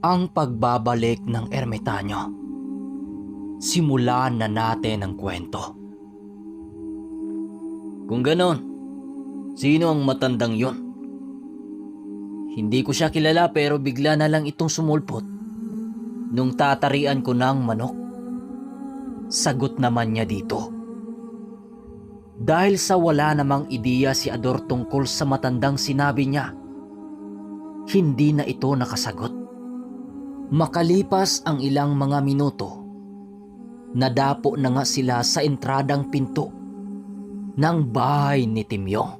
ang pagbabalik ng ermitanyo. Simulan na natin ang kwento. Kung ganon, sino ang matandang yon? Hindi ko siya kilala pero bigla na lang itong sumulpot nung tatarian ko ng manok. Sagot naman niya dito. Dahil sa wala namang ideya si Ador tungkol sa matandang sinabi niya, hindi na ito nakasagot. Makalipas ang ilang mga minuto, nadapo na nga sila sa entradang pinto ng bahay ni Timyong.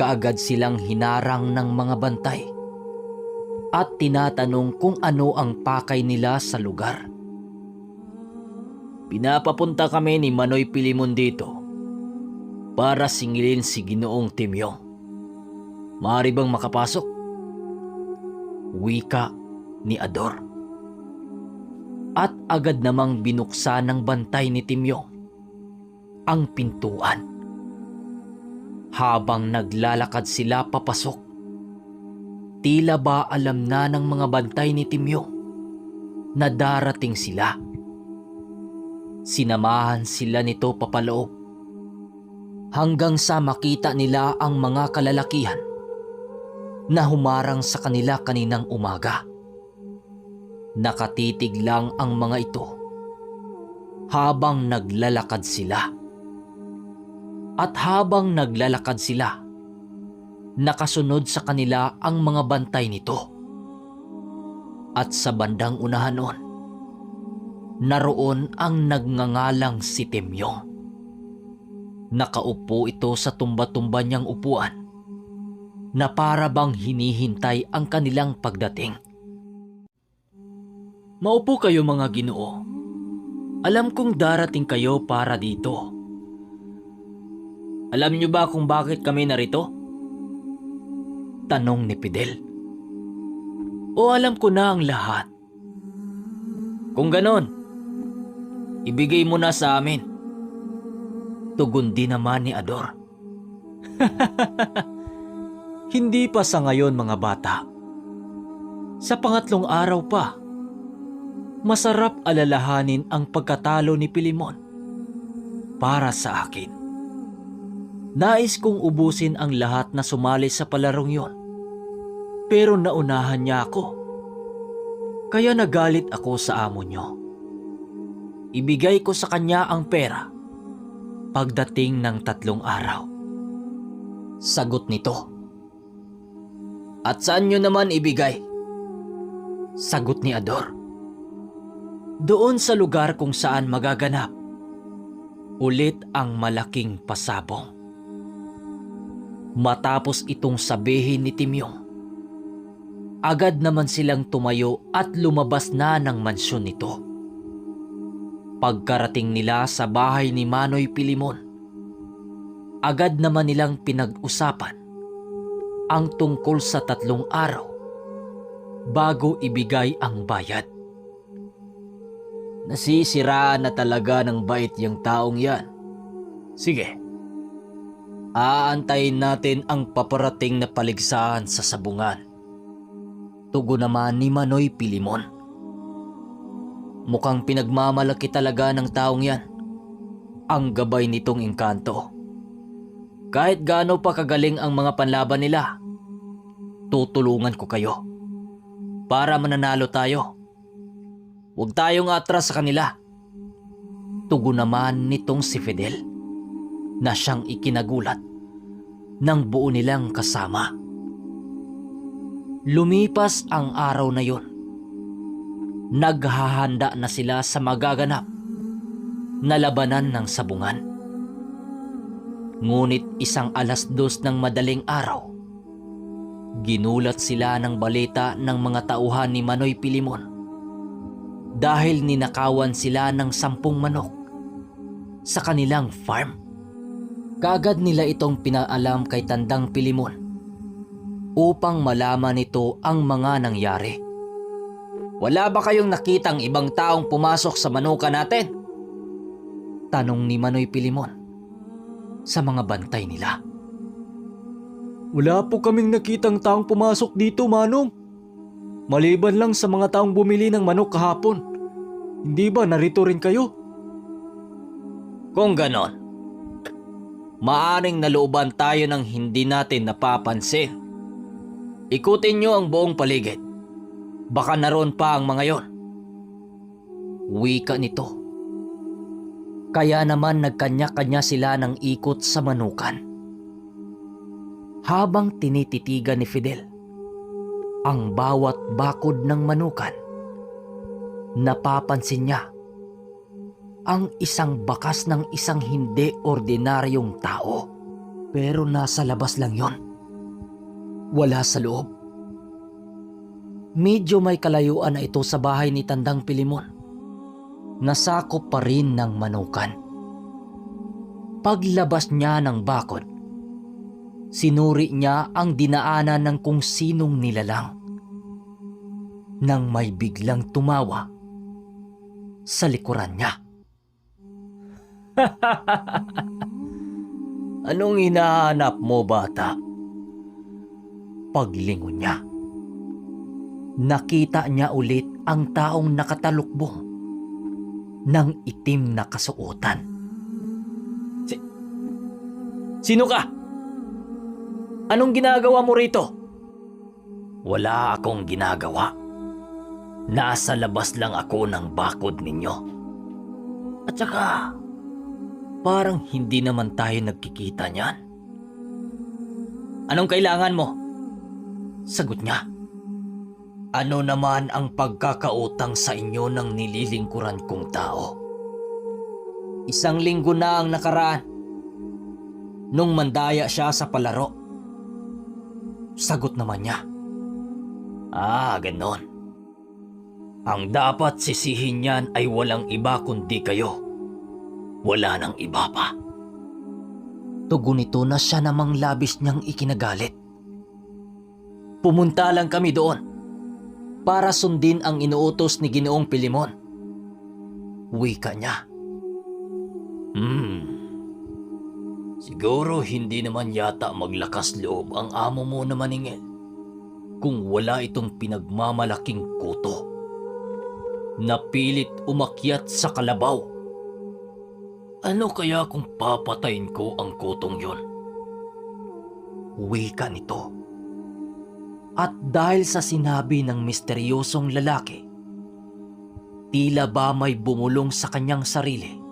Kaagad silang hinarang ng mga bantay at tinatanong kung ano ang pakay nila sa lugar. Pinapapunta kami ni Manoy Pilimon dito para singilin si Ginoong Timyong. Maaari bang makapasok? Wika ni Ador. At agad namang binuksan ng bantay ni Timyong ang pintuan. Habang naglalakad sila papasok, tila ba alam na ng mga bantay ni Timyong na darating sila. Sinamahan sila nito papaloob hanggang sa makita nila ang mga kalalakihan na humarang sa kanila kaninang umaga. Nakatitig lang ang mga ito habang naglalakad sila. At habang naglalakad sila, nakasunod sa kanila ang mga bantay nito. At sa bandang unahan noon, naroon ang nagngangalang si Temyong. Nakaupo ito sa tumba-tumba niyang upuan na para bang hinihintay ang kanilang pagdating. Maupo kayo mga ginoo. Alam kong darating kayo para dito. Alam niyo ba kung bakit kami narito? Tanong ni Fidel. O alam ko na ang lahat. Kung ganon, ibigay mo na sa amin. Tugon din naman ni Ador. Hindi pa sa ngayon mga bata. Sa pangatlong araw pa, masarap alalahanin ang pagkatalo ni Pilimon para sa akin. Nais kong ubusin ang lahat na sumali sa palarong yon. Pero naunahan niya ako. Kaya nagalit ako sa amo niyo. Ibigay ko sa kanya ang pera pagdating ng tatlong araw. Sagot nito. At saan nyo naman ibigay? Sagot ni Ador. Doon sa lugar kung saan magaganap. Ulit ang malaking pasabong. Matapos itong sabihin ni Timyong, agad naman silang tumayo at lumabas na ng mansyon nito. Pagkarating nila sa bahay ni Manoy Pilimon, agad naman nilang pinag-usapan ang tungkol sa tatlong araw bago ibigay ang bayad. Nasisiraan na talaga ng bait yung taong yan. Sige. Aantayin natin ang paparating na paligsahan sa sabungan. Tugo naman ni Manoy Pilimon. Mukhang pinagmamalaki talaga ng taong yan. Ang gabay nitong engkanto. Kahit gaano pa kagaling ang mga panlaban nila, tutulungan ko kayo. Para mananalo tayo. Huwag tayong atras sa kanila. Tugo naman nitong si Fidel na siyang ikinagulat ng buo nilang kasama. Lumipas ang araw na yon. Naghahanda na sila sa magaganap na labanan ng sabungan. Ngunit isang alas dos ng madaling araw, ginulat sila ng balita ng mga tauhan ni Manoy Pilimon dahil ninakawan sila ng sampung manok sa kanilang farm. Kagad nila itong pinaalam kay Tandang Pilimon upang malaman nito ang mga nangyari. Wala ba kayong nakitang ibang taong pumasok sa manuka natin? Tanong ni Manoy Pilimon sa mga bantay nila. Wala po kaming nakitang taong pumasok dito, Manong. Maliban lang sa mga taong bumili ng manok kahapon. Hindi ba narito rin kayo? Kung ganon, maaring nalooban tayo ng hindi natin napapansin. Ikutin nyo ang buong paligid. Baka naroon pa ang mga yon. Wika nito. Kaya naman nagkanya-kanya sila ng ikot sa manukan. Habang tinititigan ni Fidel ang bawat bakod ng manukan, napapansin niya ang isang bakas ng isang hindi ordinaryong tao. Pero nasa labas lang yon. Wala sa loob. Medyo may kalayuan na ito sa bahay ni Tandang Pilimon. Nasakop pa rin ng manukan. Paglabas niya ng bakod, sinuri niya ang dinaanan ng kung sinong nilalang. Nang may biglang tumawa sa likuran niya. Anong hinahanap mo, bata? Paglingon niya. Nakita niya ulit ang taong nakatalukbong ng itim na kasuotan. Si... Sino ka? Anong ginagawa mo rito? Wala akong ginagawa. Nasa labas lang ako ng bakod ninyo. At saka, parang hindi naman tayo nagkikita niyan. Anong kailangan mo? Sagot niya. Ano naman ang pagkakautang sa inyo ng nililingkuran kong tao? Isang linggo na ang nakaraan. Nung mandaya siya sa palaro. Sagot naman niya. Ah, ganon. Ang dapat sisihin niyan ay walang iba kundi kayo. Wala nang iba pa. Tugon nito na siya namang labis niyang ikinagalit. Pumunta lang kami doon para sundin ang inuutos ni Ginoong Pilimon. Wika niya. Hmm. Siguro hindi naman yata maglakas loob ang amo mo na maningil kung wala itong pinagmamalaking kuto. Napilit umakyat sa kalabaw. Ano kaya kung papatayin ko ang kutong yon? Wika nito. At dahil sa sinabi ng misteryosong lalaki, tila ba may bumulong sa kanyang sarili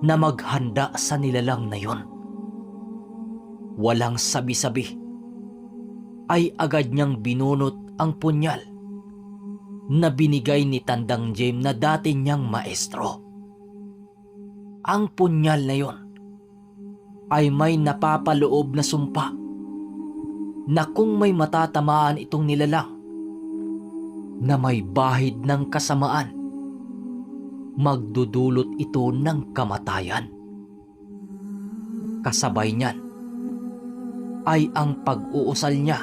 na maghanda sa nilalang na yon. Walang sabi-sabi ay agad niyang binunot ang punyal na binigay ni Tandang Jem na dati niyang maestro. Ang punyal na yon ay may napapaloob na sumpa na kung may matatamaan itong nilalang na may bahid ng kasamaan, magdudulot ito ng kamatayan. Kasabay niyan ay ang pag-uusal niya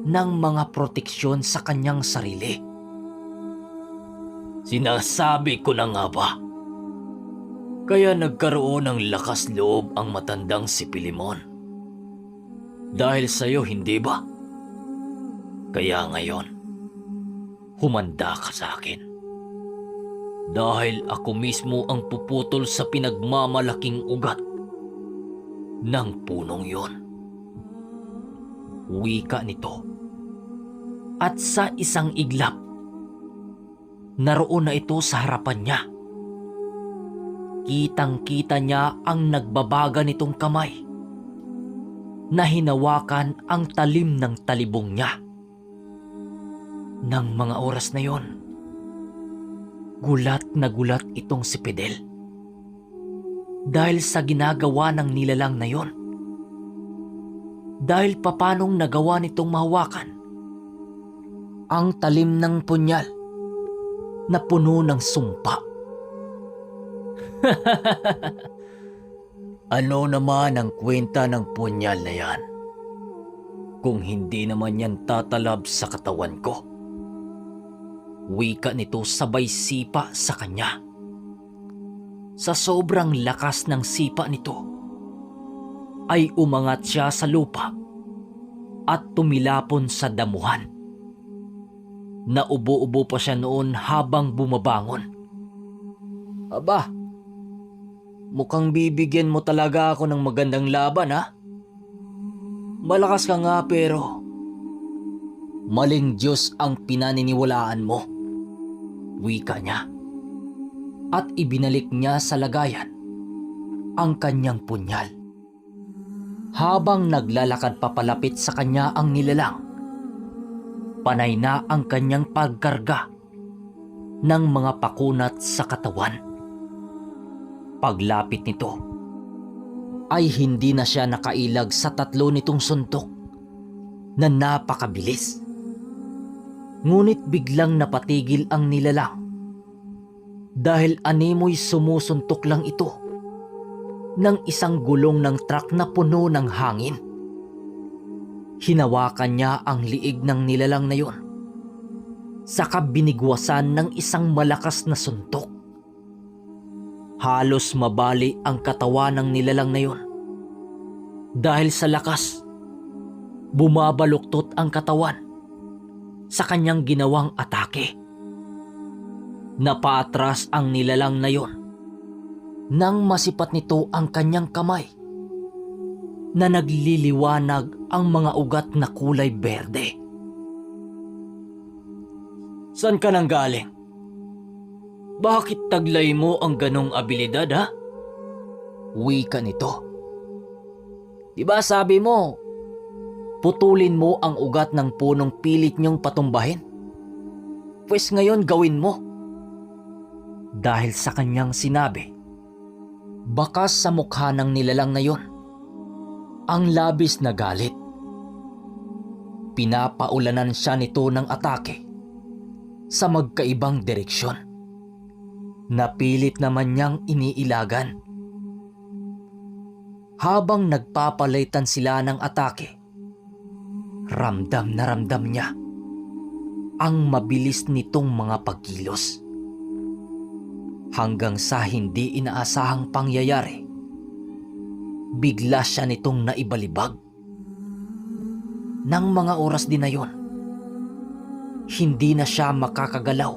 ng mga proteksyon sa kanyang sarili. Sinasabi ko na nga ba? Kaya nagkaroon ng lakas loob ang matandang si Pilimon. Dahil sa'yo, hindi ba? Kaya ngayon, humanda ka sa akin. Dahil ako mismo ang puputol sa pinagmamalaking ugat ng punong yon. Wika nito. At sa isang iglap, naroon na ito sa harapan niya. Kitang-kita niya ang nagbabaga nitong kamay na hinawakan ang talim ng talibong niya. Nang mga oras na yon, gulat na gulat itong si Fidel. Dahil sa ginagawa ng nilalang na yon. Dahil papanong nagawa nitong mahawakan ang talim ng punyal na puno ng sumpa. Ano naman ang kwenta ng punyal na yan? Kung hindi naman yan tatalab sa katawan ko. Wika nito sabay sipa sa kanya. Sa sobrang lakas ng sipa nito, ay umangat siya sa lupa at tumilapon sa damuhan. Naubo-ubo pa siya noon habang bumabangon. Aba, mukhang bibigyan mo talaga ako ng magandang laban ha? Malakas ka nga pero maling Diyos ang pinaniniwalaan mo. Wika niya. At ibinalik niya sa lagayan ang kanyang punyal. Habang naglalakad papalapit sa kanya ang nilalang, panay na ang kanyang pagkarga ng mga pakunat sa katawan. Paglapit nito, ay hindi na siya nakailag sa tatlo nitong suntok na napakabilis. Ngunit biglang napatigil ang nilalang dahil animoy sumusuntok lang ito ng isang gulong ng truck na puno ng hangin. Hinawakan niya ang liig ng nilalang na yun. Saka binigwasan ng isang malakas na suntok. Halos mabali ang katawan ng nilalang na yun. Dahil sa lakas, bumabaluktot ang katawan sa kanyang ginawang atake. Napaatras ang nilalang na yon nang masipat nito ang kanyang kamay na nagliliwanag ang mga ugat na kulay berde. San ka nang galing? Bakit taglay mo ang ganong abilidad ha? Wika nito. Di ba sabi mo, putulin mo ang ugat ng punong pilit niyong patumbahin? Pwes ngayon gawin mo. Dahil sa kanyang sinabi, bakas sa mukha ng nilalang na yon ang labis na galit. Pinapaulanan siya nito ng atake sa magkaibang direksyon. Napilit naman niyang iniilagan. Habang nagpapalitan sila ng atake, ramdam na ramdam niya ang mabilis nitong mga pagkilos. Hanggang sa hindi inaasahang pangyayari, bigla siya nitong naibalibag. Nang mga oras din na yon, hindi na siya makakagalaw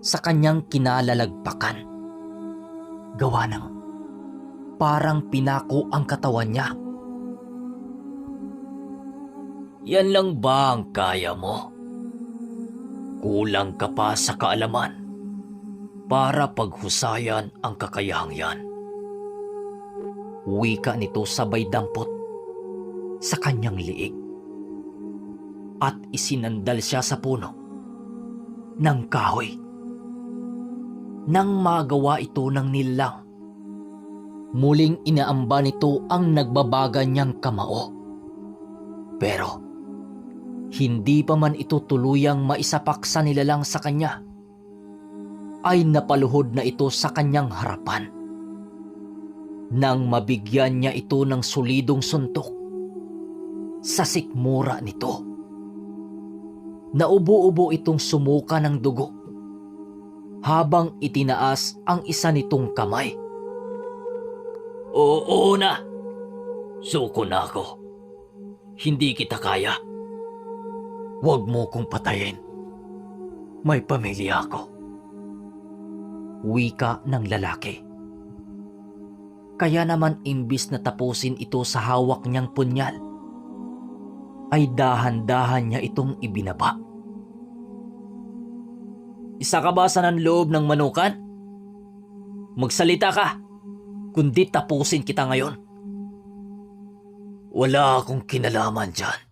sa kanyang kinalalagpakan. Gawa ng parang pinako ang katawan niya. Yan lang ba ang kaya mo? Kulang ka pa sa kaalaman para paghusayan ang kakayahang yan. Wika nito sabay dampot sa kanyang liig. At isinandal siya sa puno ng kahoy. Nang magawa ito ng nilang, muling inaamba nito ang nagbabaga niyang kamao. Pero, hindi pa man ito tuluyang maisapak sa nilalang sa kanya, ay napaluhod na ito sa kanyang harapan. Nang mabigyan niya ito ng solidong suntok sa sikmura nito. Naubo-ubo itong sumuka ng dugo habang itinaas ang isa nitong kamay. Oo na, suko na ako. Hindi kita kaya. Huwag mo kong patayin. May pamilya ako. Wika ng lalaki. Kaya naman imbis na tapusin ito sa hawak niyang punyal, ay dahan-dahan niya itong ibinaba. Isa ka ba sa loob ng manukan? Magsalita ka, kundi tapusin kita ngayon. Wala akong kinalaman dyan.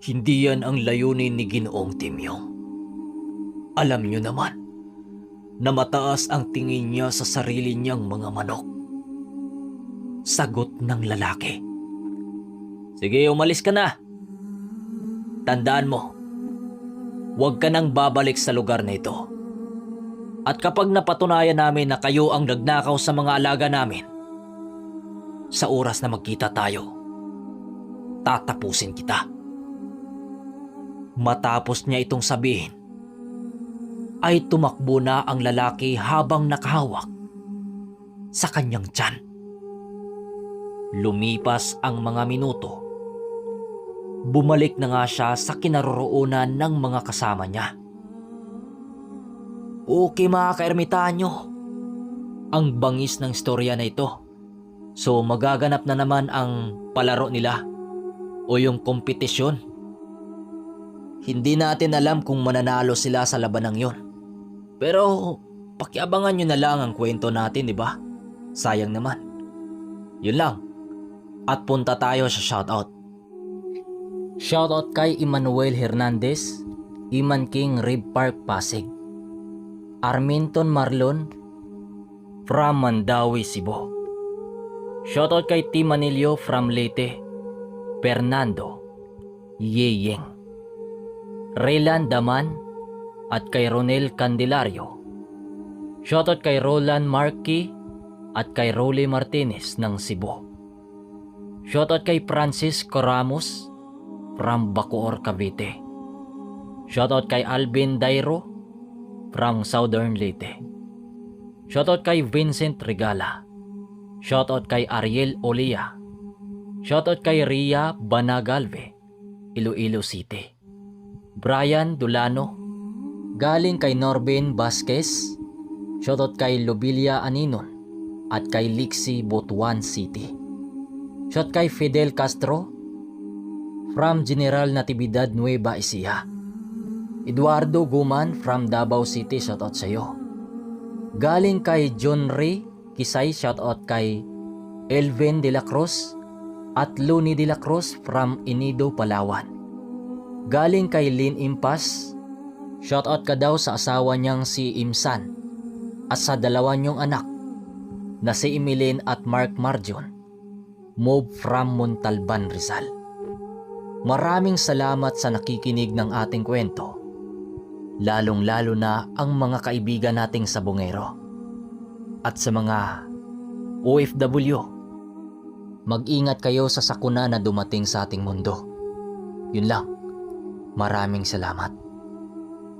Hindi yan ang layunin ni Ginoong Timyong. Alam niyo naman na mataas ang tingin niya sa sarili niyang mga manok. Sagot ng lalaki. Sige, umalis ka na. Tandaan mo, huwag ka nang babalik sa lugar na ito. At kapag napatunayan namin na kayo ang nagnakaw sa mga alaga namin, sa oras na magkita tayo, tatapusin kita. Matapos niya itong sabihin, ay tumakbo na ang lalaki habang nakahawak sa kanyang tiyan. Lumipas ang mga minuto Bumalik na nga siya sa kinaroroonan ng mga kasama niya. Okay mga kaermitanyo, ang bangis ng storya na ito. So magaganap na naman ang palaro nila o yung kompetisyon. Hindi natin alam kung mananalo sila sa labanang yon. Pero pakiabangan nyo na lang ang kwento natin, di ba? Sayang naman. Yun lang. At punta tayo sa shoutout. Shoutout kay Emmanuel Hernandez, Iman King Rib Park Pasig. Arminton Marlon from Mandawi, Cebu. Shoutout kay Tim Manilio from Leyte. Fernando Yeyeng. Raylan Daman at kay Ronel Candelario. Shoutout kay Roland Markey at kay Rolly Martinez ng Cebu. Shoutout kay Francis Coramos from Bacoor, Cavite. Shoutout kay Alvin Dairo from Southern Leyte. Shoutout kay Vincent Regala. Shoutout kay Ariel Olia. Shoutout kay Ria Banagalve, Iloilo City. Brian Dulano. Galing kay Norbin Vasquez. Shoutout kay Lobelia Aninon at kay Lixie Butuan City. Shout kay Fidel Castro from General Natividad Nueva Ecija. Eduardo Guman from Davao City, shoutout sa iyo. Galing kay John Ray Kisay, shoutout kay Elvin De La Cruz at Luni De La Cruz from Inido, Palawan. Galing kay Lynn Impas, shoutout ka daw sa asawa niyang si Imsan at sa dalawa niyong anak na si Emilyn at Mark Marjon, move from Montalban, Rizal. Maraming salamat sa nakikinig ng ating kwento. Lalong-lalo na ang mga kaibigan nating sabongero. At sa mga OFW, mag-ingat kayo sa sakuna na dumating sa ating mundo. Yun lang. Maraming salamat.